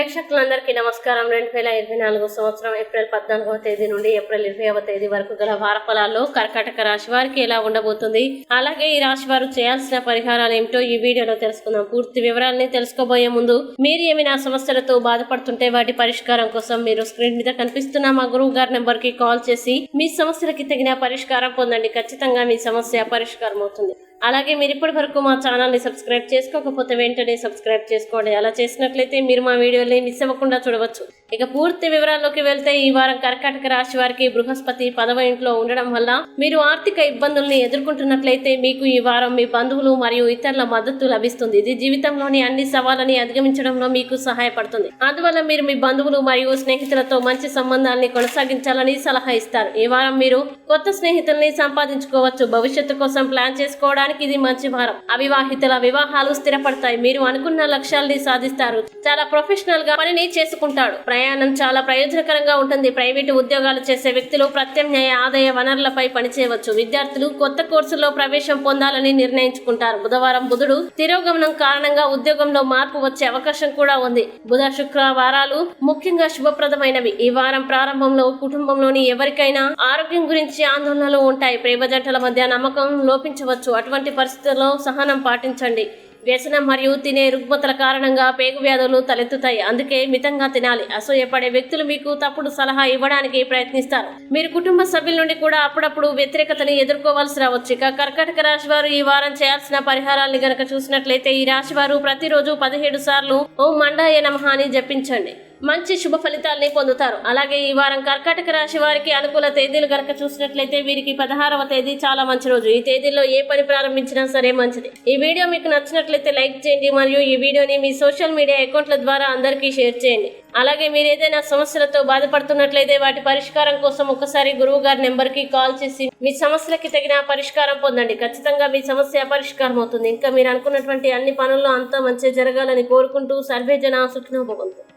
ప్రేక్షకులందరికీ నమస్కారం. రెండు వేల ఇరవై నాలుగు సంవత్సరం ఏప్రిల్ పద్నాలుగవ తేదీ నుండి ఏప్రిల్ ఇరవైవ తేదీ వరకు గల వారఫలాల్లో కర్కాటక రాశి వారికి ఎలా ఉండబోతుంది? అలాగే ఈ రాశి వారు చేయాల్సిన పరిహారాలు ఏమిటో ఈ వీడియోలో తెలుసుకుందాం. పూర్తి వివరాలని తెలుసుకోబోయే ముందు మీరు ఏమైనా సమస్యలతో బాధపడుతుంటే వాటి పరిష్కారం కోసం మీరు స్క్రీన్ మీద కనిపిస్తున్న మా గురువు గారి నెంబర్కి కాల్ చేసి మీ సమస్యలకి తగిన పరిష్కారం పొందండి. ఖచ్చితంగా మీ సమస్య పరిష్కారం అవుతుంది అలాగే మీరు ఇప్పటి వరకు మా ఛానల్ని సబ్స్క్రైబ్ చేసుకోకపోతే వెంటనే సబ్స్క్రైబ్ చేసుకోండి. అలా చేసినట్లయితే మీరు మా వీడియోని మిస్ అవ్వకుండా చూడవచ్చు. ఇక పూర్తి వివరాల్లోకి వెళ్తే ఈ వారం కర్కాటక రాశి వారికి బృహస్పతి పదవ ఇంట్లో ఉండడం వల్ల మీరు ఆర్థిక ఇబ్బందుల్ని ఎదుర్కొంటున్నట్లయితే మీకు ఈ వారం మీ బంధువులు మరియు ఇతరుల మద్దతు లభిస్తుంది. ఇది జీవితంలోని అన్ని సవాళ్ళని అధిగమించడంలో మీకు సహాయపడుతుంది. అందువల్ల మీరు మీ బంధువులు మరియు స్నేహితులతో మంచి సంబంధాన్ని కొనసాగించాలని సలహా ఇస్తారు. ఈ వారం మీరు కొత్త స్నేహితుల్ని సంపాదించుకోవచ్చు. భవిష్యత్తు కోసం ప్లాన్ చేసుకోవడానికి ఇది మంచి వారం. అవివాహితుల వివాహాలు స్థిరపడతాయి. మీరు అనుకున్న లక్ష్యాల్ని సాధిస్తారు. చాలా ప్రొఫెషనల్గా పనిని చేసుకుంటాడు. ప్రయాణం చాలా ప్రయోజనకరంగా ఉంటుంది. ప్రైవేటు ఉద్యోగాలు చేసే వ్యక్తులు ప్రత్యామ్నాయ ఆదాయ వనరులపై పనిచేయవచ్చు. విద్యార్థులు కొత్త కోర్సుల్లో ప్రవేశం పొందాలని నిర్ణయించుకుంటారు. బుధవారం బుధుడు తిరోగమనం కారణంగా ఉద్యోగంలో మార్పు వచ్చే అవకాశం కూడా ఉంది. బుధ శుక్రవారాలు ముఖ్యంగా శుభప్రదమైనవి. ఈ వారం ప్రారంభంలో కుటుంబంలోని ఎవరికైనా ఆరోగ్యం గురించి ఆందోళనలు ఉంటాయి. ప్రేమ జంటల మధ్య నమ్మకం లోపించవచ్చు. అటువంటి పరిస్థితుల్లో సహనం పాటించండి. వ్యసనం మరియు తినే రుగ్మతల కారణంగా పేగు వ్యాధులు తలెత్తుతాయి. అందుకే మితంగా తినాలి. అసూయపడే వ్యక్తులు మీకు తప్పుడు సలహా ఇవ్వడానికి ప్రయత్నిస్తారు. మీరు కుటుంబ సభ్యుల నుండి కూడా అప్పుడప్పుడు వ్యతిరేకతని ఎదుర్కోవాల్సి రావచ్చు. ఇక కర్కాటక రాశి వారు ఈ వారం చేయాల్సిన పరిహారాన్ని గనక చూసినట్లయితే ఈ రాశి వారు ప్రతిరోజు పదిహేడు సార్లు ఓం మండాయ నమః అని జపించండి. మంచి శుభ ఫలితాల్ని పొందుతారు. అలాగే ఈ వారం కర్కాటక రాశి వారికి అనుకూల తేదీలు గనక చూసినట్లయితే వీరికి పదహారవ తేదీ చాలా మంచి రోజు. ఈ తేదీలో ఏ పని ప్రారంభించినా సరే మంచిది. ఈ వీడియో మీకు నచ్చినట్లయితే లైక్ చేయండి మరియు ఈ వీడియోని మీ సోషల్ మీడియా అకౌంట్ల ద్వారా అందరికీ షేర్ చేయండి. అలాగే మీరు ఏదైనా సమస్యలతో బాధపడుతున్నట్లయితే వాటి పరిష్కారం కోసం ఒకసారి గురువు గారి నెంబర్కి కాల్ చేసి మీ సమస్యలకి తగిన పరిష్కారం పొందండి. ఖచ్చితంగా మీ సమస్య పరిష్కారం అవుతుంది. ఇంకా మీరు అనుకున్నటువంటి అన్ని పనుల్లో అంతా మంచి జరగాలని కోరుకుంటూ సర్వే జన సుఖినోభవంతు